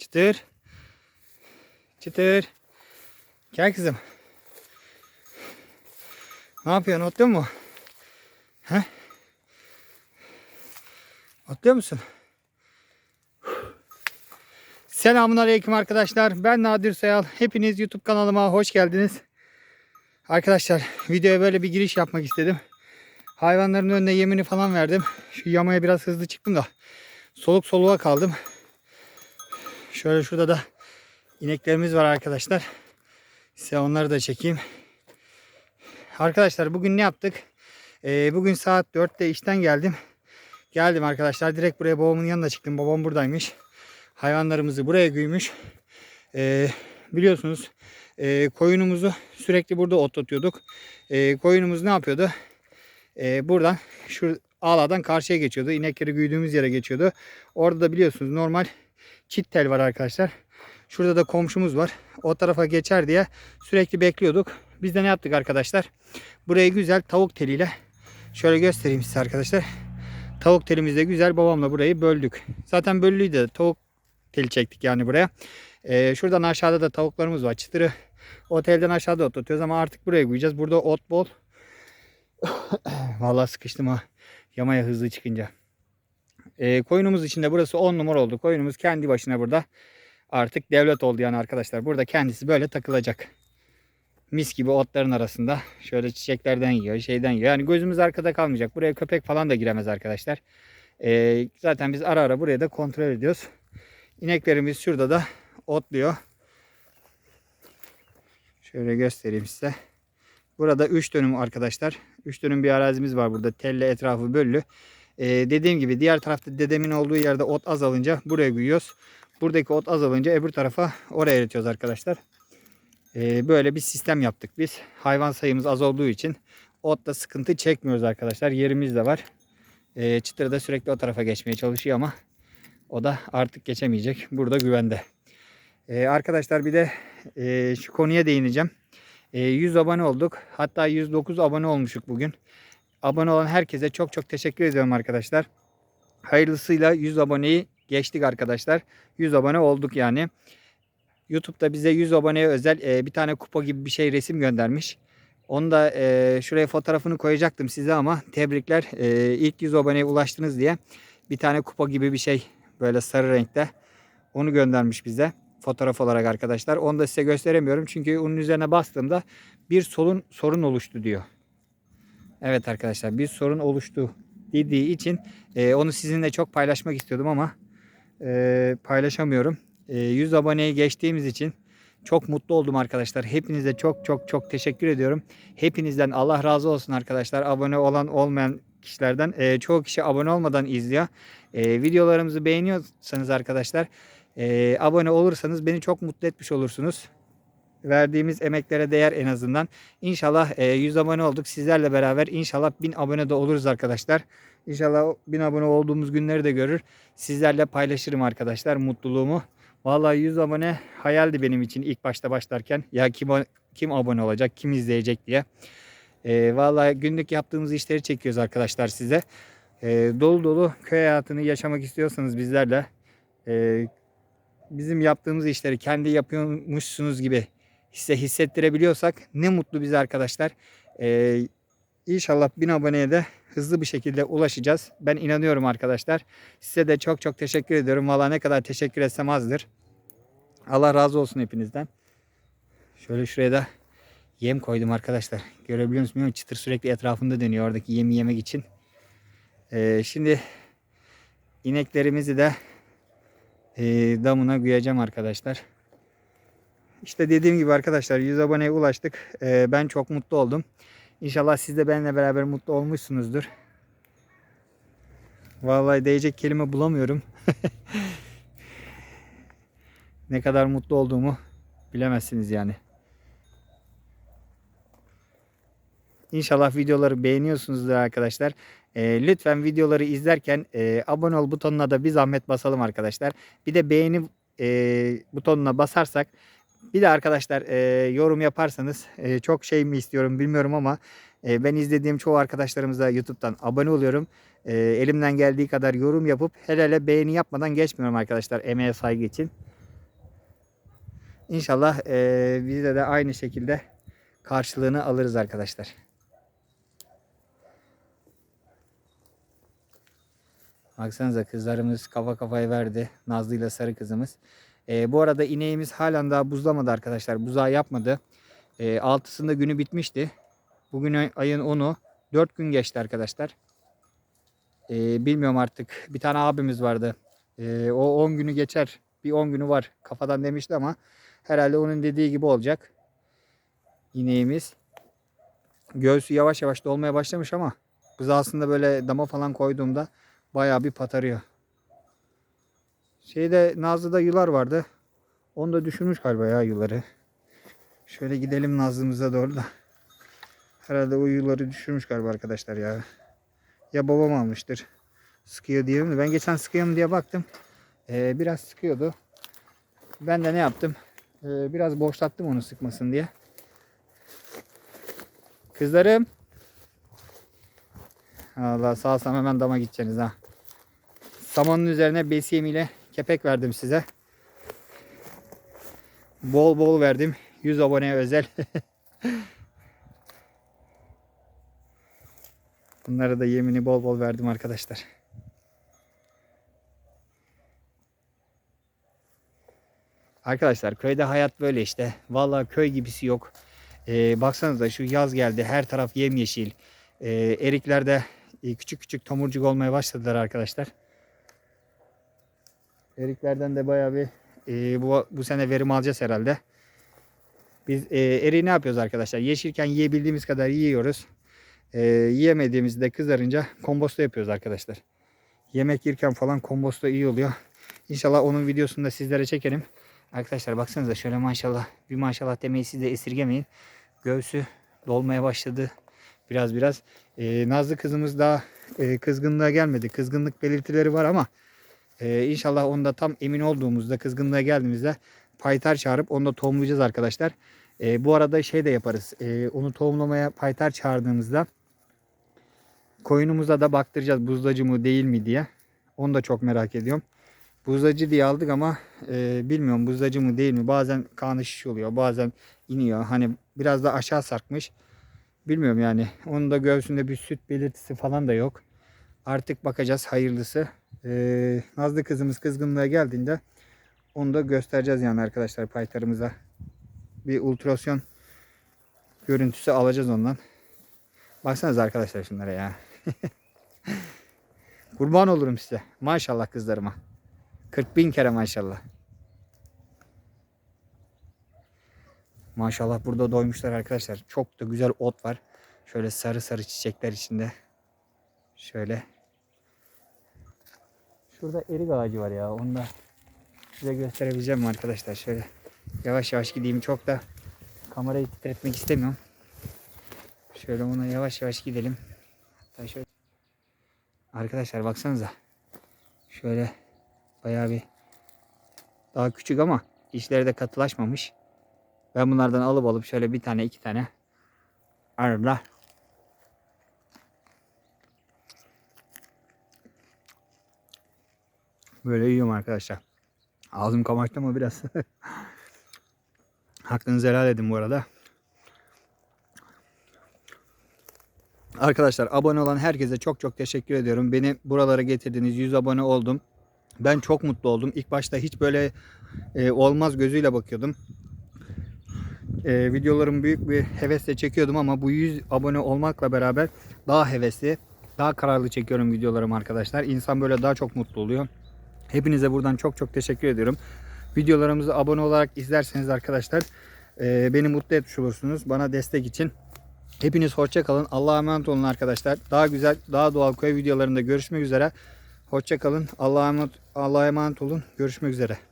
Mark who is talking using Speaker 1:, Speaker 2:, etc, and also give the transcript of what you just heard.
Speaker 1: Çıtır. Çıtır. Gel kızım. Ne yapıyorsun? Otluyor mu? He? Otluyor musun? Selamun Aleyküm arkadaşlar. Ben Nadir Sayal. Hepiniz YouTube kanalıma hoş geldiniz. Arkadaşlar videoya böyle bir giriş yapmak istedim. Hayvanların önüne yemini falan verdim. Şu yamaya biraz hızlı çıktım da soluk soluğa kaldım. Şöyle şurada da ineklerimiz var arkadaşlar. Size onları da çekeyim. Arkadaşlar bugün ne yaptık? Ee, bugün saat 4'te işten geldim. Geldim arkadaşlar. Direkt buraya babamın yanına çıktım. Babam buradaymış. Hayvanlarımızı buraya güymüş. Ee, biliyorsunuz e, koyunumuzu sürekli burada otlatıyorduk. E, koyunumuz ne yapıyordu? E, buradan şu ağladan karşıya geçiyordu. İnekleri güydüğümüz yere geçiyordu. Orada da biliyorsunuz normal çit tel var arkadaşlar. Şurada da komşumuz var. O tarafa geçer diye sürekli bekliyorduk. Biz de ne yaptık arkadaşlar? Burayı güzel tavuk teliyle şöyle göstereyim size arkadaşlar. Tavuk telimizde güzel babamla burayı böldük. Zaten böllüydü de tavuk teli çektik yani buraya. Ee, şuradan aşağıda da tavuklarımız var. Çıtırı otelden aşağıda otlatıyoruz ama artık buraya koyacağız. Burada ot bol. Vallahi sıkıştım ha. Yamaya hızlı çıkınca. Ee, koyunumuz için de burası 10 numara oldu. Koyunumuz kendi başına burada. Artık devlet oldu yani arkadaşlar. Burada kendisi böyle takılacak. Mis gibi otların arasında. Şöyle çiçeklerden yiyor, şeyden yiyor. Yani gözümüz arkada kalmayacak. Buraya köpek falan da giremez arkadaşlar. Ee, zaten biz ara ara buraya da kontrol ediyoruz. İneklerimiz şurada da otluyor. Şöyle göstereyim size. Burada 3 dönüm arkadaşlar. 3 dönüm bir arazimiz var burada. Telle etrafı böllü. Ee, dediğim gibi diğer tarafta dedemin olduğu yerde ot azalınca buraya güyüyoruz. Buradaki ot azalınca öbür tarafa oraya iletiyoruz arkadaşlar. Ee, böyle bir sistem yaptık biz. Hayvan sayımız az olduğu için otta sıkıntı çekmiyoruz arkadaşlar. Yerimiz de var. Ee, çıtır da sürekli o tarafa geçmeye çalışıyor ama o da artık geçemeyecek. Burada güvende. Ee, arkadaşlar bir de e, şu konuya değineceğim. E, 100 abone olduk. Hatta 109 abone olmuşuk bugün. Abone olan herkese çok çok teşekkür ediyorum arkadaşlar. Hayırlısıyla 100 aboneyi geçtik arkadaşlar. 100 abone olduk yani. YouTube'da bize 100 aboneye özel e, bir tane kupa gibi bir şey resim göndermiş. Onu da e, şuraya fotoğrafını koyacaktım size ama tebrikler. E, ilk 100 aboneye ulaştınız diye bir tane kupa gibi bir şey böyle sarı renkte. Onu göndermiş bize fotoğraf olarak arkadaşlar. Onu da size gösteremiyorum çünkü onun üzerine bastığımda bir sorun sorun oluştu diyor. Evet arkadaşlar bir sorun oluştu dediği için e, onu sizinle çok paylaşmak istiyordum ama e, paylaşamıyorum. E, 100 aboneye geçtiğimiz için çok mutlu oldum arkadaşlar. Hepinize çok çok çok teşekkür ediyorum. Hepinizden Allah razı olsun arkadaşlar. Abone olan olmayan kişilerden. E, çoğu kişi abone olmadan izliyor. E, videolarımızı beğeniyorsanız arkadaşlar e, abone olursanız beni çok mutlu etmiş olursunuz. Verdiğimiz emeklere değer en azından. İnşallah e, 100 abone olduk. Sizlerle beraber inşallah 1000 abone de oluruz arkadaşlar. İnşallah o 1000 abone olduğumuz günleri de görür. Sizlerle paylaşırım arkadaşlar mutluluğumu. Vallahi 100 abone hayaldi benim için ilk başta başlarken. Ya kim kim abone olacak, kim izleyecek diye. E, vallahi günlük yaptığımız işleri çekiyoruz arkadaşlar size. E, dolu dolu köy hayatını yaşamak istiyorsanız bizlerle e, bizim yaptığımız işleri kendi yapıyormuşsunuz gibi hisse hissettirebiliyorsak ne mutlu bize arkadaşlar. Ee, inşallah 1000 aboneye de hızlı bir şekilde ulaşacağız. Ben inanıyorum arkadaşlar. Size de çok çok teşekkür ediyorum. Valla ne kadar teşekkür etsem azdır. Allah razı olsun hepinizden. Şöyle şuraya da yem koydum arkadaşlar. Görebiliyor musunuz. Çıtır sürekli etrafında dönüyor oradaki yemi yemek için. Ee, şimdi ineklerimizi de e, damına güyeceğim arkadaşlar. İşte dediğim gibi arkadaşlar 100 aboneye ulaştık. E, ben çok mutlu oldum. İnşallah siz de benimle beraber mutlu olmuşsunuzdur. Vallahi diyecek kelime bulamıyorum. ne kadar mutlu olduğumu bilemezsiniz yani. İnşallah videoları beğeniyorsunuzdur arkadaşlar. E, lütfen videoları izlerken e, abone ol butonuna da bir zahmet basalım arkadaşlar. Bir de beğeni e, butonuna basarsak bir de arkadaşlar e, yorum yaparsanız e, çok şey mi istiyorum bilmiyorum ama e, ben izlediğim çoğu arkadaşlarımıza YouTube'dan abone oluyorum. E, elimden geldiği kadar yorum yapıp hele hele beğeni yapmadan geçmiyorum arkadaşlar emeğe saygı için. İnşallah eee bizde de aynı şekilde karşılığını alırız arkadaşlar. Baksanıza kızlarımız kafa kafaya verdi. Nazlı ile sarı kızımız. Eee, bu arada ineğimiz halen daha buzlamadı arkadaşlar. Buzağı yapmadı. Eee altısında günü bitmişti. Bugün ay- ayın 10'u. 4 gün geçti arkadaşlar. Eee, bilmiyorum artık. Bir tane abimiz vardı. Eee, o 10 günü geçer. Bir 10 günü var. Kafadan demişti ama herhalde onun dediği gibi olacak. İneğimiz. Göğsü yavaş yavaş dolmaya başlamış ama aslında böyle dama falan koyduğumda bayağı bir patarıyor. Şeyde Nazlı'da yılar vardı. Onu da düşürmüş galiba ya yılları. Şöyle gidelim Nazlı'mıza doğru da. Herhalde o yılları düşürmüş galiba arkadaşlar ya. Ya babam almıştır. Sıkıyor de. Ben geçen sıkıyor mu diye baktım. Ee, biraz sıkıyordu. Ben de ne yaptım? Ee, biraz boşlattım onu sıkmasın diye. Kızlarım. Allah sağ olsam hemen dama gideceksiniz ha. Samanın üzerine besiyem ile kepek verdim size. Bol bol verdim. 100 aboneye özel. Bunlara da yemini bol bol verdim arkadaşlar. Arkadaşlar köyde hayat böyle işte. Vallahi köy gibisi yok. Ee, baksanıza şu yaz geldi. Her taraf yemyeşil. Ee, eriklerde e, küçük küçük tomurcuk olmaya başladılar arkadaşlar. Eriklerden de bayağı bir e, bu, bu sene verim alacağız herhalde. Biz e, eriği ne yapıyoruz arkadaşlar? Yeşilken yiyebildiğimiz kadar yiyoruz. E, yiyemediğimizde kızarınca komposto yapıyoruz arkadaşlar. Yemek yerken falan komposto iyi oluyor. İnşallah onun videosunu da sizlere çekerim. Arkadaşlar baksanıza şöyle maşallah bir maşallah demeyi siz de esirgemeyin. Göğsü dolmaya başladı. Biraz biraz. E, Nazlı kızımız daha e, kızgınlığa gelmedi. Kızgınlık belirtileri var ama e, inşallah onda tam emin olduğumuzda kızgınlığa geldiğimizde paytar çağırıp onu da tohumlayacağız arkadaşlar. E, bu arada şey de yaparız. E, onu tohumlamaya paytar çağırdığımızda koyunumuza da baktıracağız buzlacı mı değil mi diye. Onu da çok merak ediyorum. Buzlacı diye aldık ama e, bilmiyorum buzlacı mı değil mi. Bazen kanı şiş oluyor. Bazen iniyor. Hani biraz da aşağı sarkmış. Bilmiyorum yani. Onun da göğsünde bir süt belirtisi falan da yok. Artık bakacağız hayırlısı. Ee, Nazlı kızımız kızgınlığa geldiğinde onu da göstereceğiz yani arkadaşlar paytarımıza. Bir ultrasyon görüntüsü alacağız ondan. Baksanıza arkadaşlar şunlara ya. Kurban olurum size. Maşallah kızlarıma. 40 bin kere maşallah. Maşallah burada doymuşlar arkadaşlar. Çok da güzel ot var. Şöyle sarı sarı çiçekler içinde. Şöyle. Şurada erik ağacı var ya. Onu da size gösterebileceğim arkadaşlar. Şöyle yavaş yavaş gideyim. Çok da kamerayı titretmek istemiyorum. Şöyle ona yavaş yavaş gidelim. Hatta şöyle. Arkadaşlar baksanıza. Şöyle bayağı bir daha küçük ama içleri de katılaşmamış. Ben bunlardan alıp alıp şöyle bir tane iki tane arada böyle yiyorum arkadaşlar. Ağzım kamaştı ama biraz. Hakkınızı helal edin bu arada. Arkadaşlar abone olan herkese çok çok teşekkür ediyorum. Beni buralara getirdiniz. 100 abone oldum. Ben çok mutlu oldum. İlk başta hiç böyle e, olmaz gözüyle bakıyordum. E, videolarımı büyük bir hevesle çekiyordum ama bu 100 abone olmakla beraber daha hevesli, daha kararlı çekiyorum videolarımı arkadaşlar. İnsan böyle daha çok mutlu oluyor. Hepinize buradan çok çok teşekkür ediyorum. Videolarımızı abone olarak izlerseniz arkadaşlar e, beni mutlu etmiş olursunuz. Bana destek için. Hepiniz hoşça kalın. Allah'a emanet olun arkadaşlar. Daha güzel, daha doğal köy videolarında görüşmek üzere. Hoşça kalın. Allah'a emanet, Allah'a emanet olun. Görüşmek üzere.